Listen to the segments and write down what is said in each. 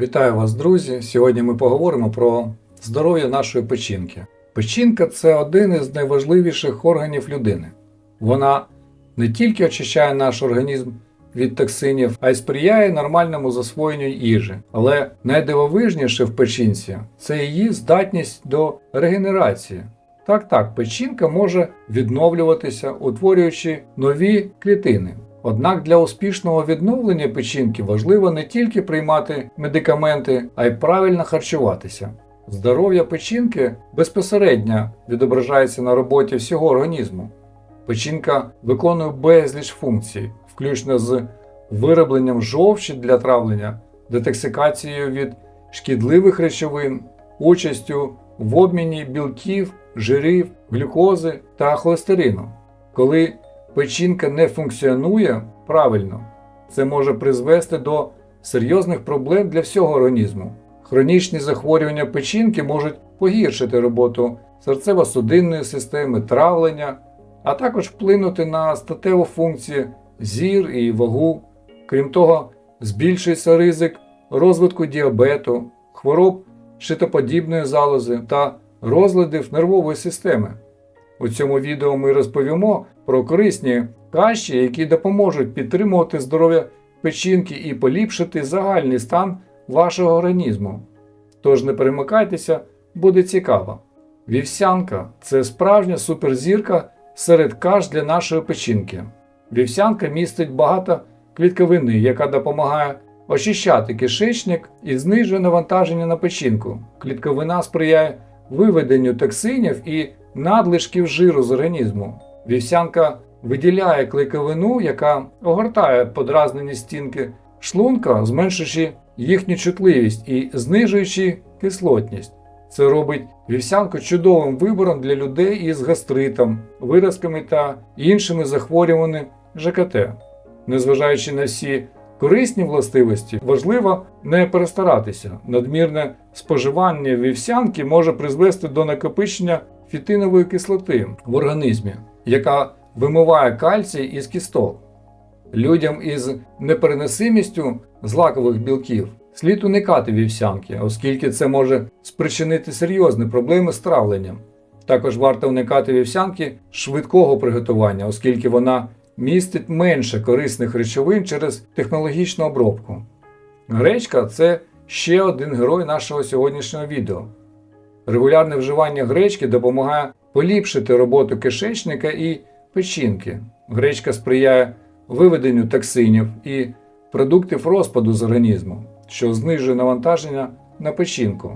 Вітаю вас, друзі! Сьогодні ми поговоримо про здоров'я нашої печінки. Печінка це один із найважливіших органів людини. Вона не тільки очищає наш організм від токсинів, а й сприяє нормальному засвоєнню їжі. Але найдивовижніше в печінці це її здатність до регенерації. Так, так, печінка може відновлюватися, утворюючи нові клітини. Однак для успішного відновлення печінки важливо не тільки приймати медикаменти, а й правильно харчуватися. Здоров'я печінки безпосередньо відображається на роботі всього організму. Печінка виконує безліч функцій, включно з виробленням жовчі для травлення, детоксикацією від шкідливих речовин, участю в обміні білків, жирів, глюкози та холестерину. Коли печінка не функціонує правильно, це може призвести до серйозних проблем для всього організму. Хронічні захворювання печінки можуть погіршити роботу серцево-судинної системи, травлення, а також вплинути на статеву функцію зір і вагу. Крім того, збільшується ризик розвитку діабету, хвороб щитоподібної залози та розладів нервової системи. У цьому відео ми розповімо про корисні каші, які допоможуть підтримувати здоров'я печінки і поліпшити загальний стан вашого організму. Тож не перемикайтеся, буде цікаво. Вівсянка це справжня суперзірка серед каш для нашої печінки. Вівсянка містить багато клітковини, яка допомагає очищати кишечник і знижує навантаження на печінку. Клітковина сприяє виведенню токсинів і надлишків жиру з організму. Вівсянка виділяє клейковину, яка огортає подразнені стінки шлунка, зменшуючи їхню чутливість і знижуючи кислотність. Це робить вівсянку чудовим вибором для людей із гастритом, виразками та іншими захворюваннями ЖКТ. Незважаючи на всі корисні властивості, важливо не перестаратися. Надмірне споживання вівсянки може призвести до накопичення фітинової кислоти в організмі, яка вимиває кальцій із кісток. Людям із непереносимістю злакових білків слід уникати вівсянки, оскільки це може спричинити серйозні проблеми з травленням. Також варто уникати вівсянки швидкого приготування, оскільки вона містить менше корисних речовин через технологічну обробку. Гречка це ще один герой нашого сьогоднішнього відео. Регулярне вживання гречки допомагає поліпшити роботу кишечника і печінки. Гречка сприяє виведенню токсинів і продуктів розпаду з організму, що знижує навантаження на печінку.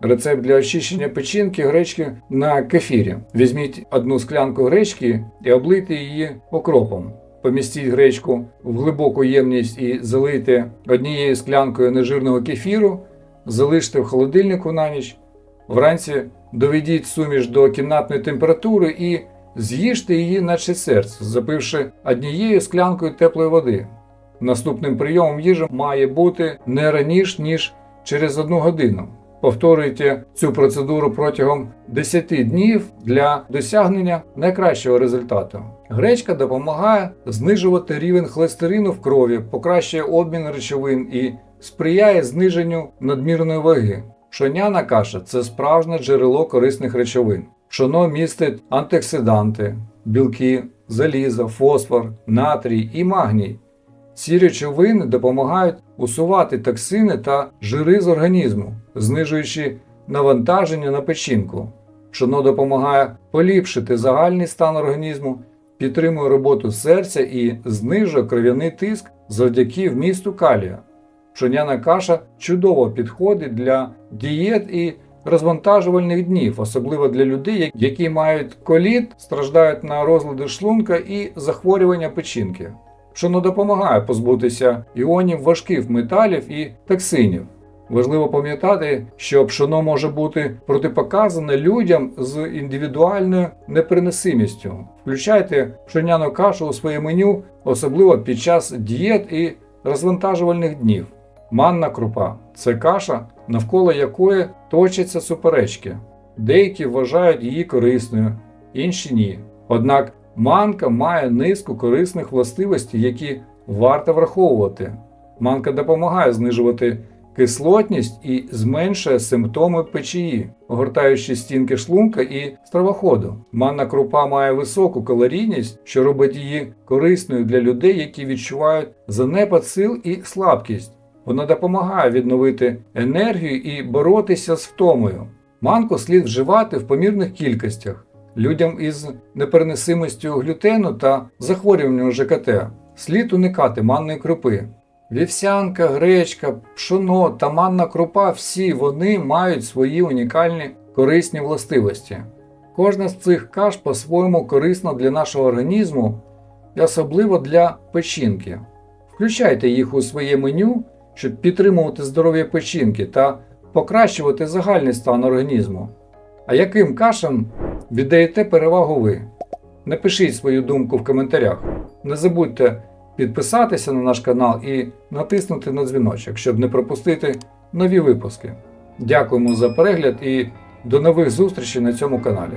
Рецепт для очищення печінки гречки на кефірі. Візьміть одну склянку гречки і облийте її окропом. Помістіть гречку в глибоку ємність і залийте однією склянкою нежирного кефіру, залиште в холодильнику на ніч. Вранці доведіть суміш до кімнатної температури і з'їжте її, наче серце, запивши однією склянкою теплої води. Наступним прийомом їжі має бути не раніше, ніж через одну годину. Повторюйте цю процедуру протягом 10 днів для досягнення найкращого результату. Гречка допомагає знижувати рівень холестерину в крові, покращує обмін речовин і сприяє зниженню надмірної ваги. Пшоняна каша це справжнє джерело корисних речовин. Пшоно містить антиоксиданти, білки, залізо, фосфор, натрій і магній. Ці речовини допомагають усувати токсини та жири з організму, знижуючи навантаження на печінку. Пшоно допомагає поліпшити загальний стан організму, підтримує роботу серця і знижує кров'яний тиск завдяки вмісту калія. Пшоняна каша чудово підходить для дієт і розвантажувальних днів, особливо для людей, які мають коліт, страждають на розлади шлунка і захворювання печінки. Пшоно допомагає позбутися іонів важких металів і токсинів. Важливо пам'ятати, що пшоно може бути протипоказане людям з індивідуальною непереносимістю. Включайте пшеняну кашу у своє меню, особливо під час дієт і розвантажувальних днів. Манна крупа це каша, навколо якої точаться суперечки. Деякі вважають її корисною, інші ні. Однак манка має низку корисних властивостей, які варто враховувати. Манка допомагає знижувати кислотність і зменшує симптоми печії, огортаючи стінки шлунка і стравоходу. Манна крупа має високу калорійність, що робить її корисною для людей, які відчувають занепад сил і слабкість. Вона допомагає відновити енергію і боротися з втомою. Манку слід вживати в помірних кількостях. Людям із непереносимостю глютену та захворюванням ЖКТ слід уникати манної крупи. Вівсянка, гречка, пшоно та манна крупа всі вони мають свої унікальні корисні властивості. Кожна з цих каш по-своєму корисна для нашого організму і особливо для печінки. Включайте їх у своє меню, щоб підтримувати здоров'я печінки та покращувати загальний стан організму. А яким кашам віддаєте перевагу ви? Напишіть свою думку в коментарях. Не забудьте підписатися на наш канал і натиснути на дзвіночок, щоб не пропустити нові випуски. Дякуємо за перегляд і до нових зустрічей на цьому каналі.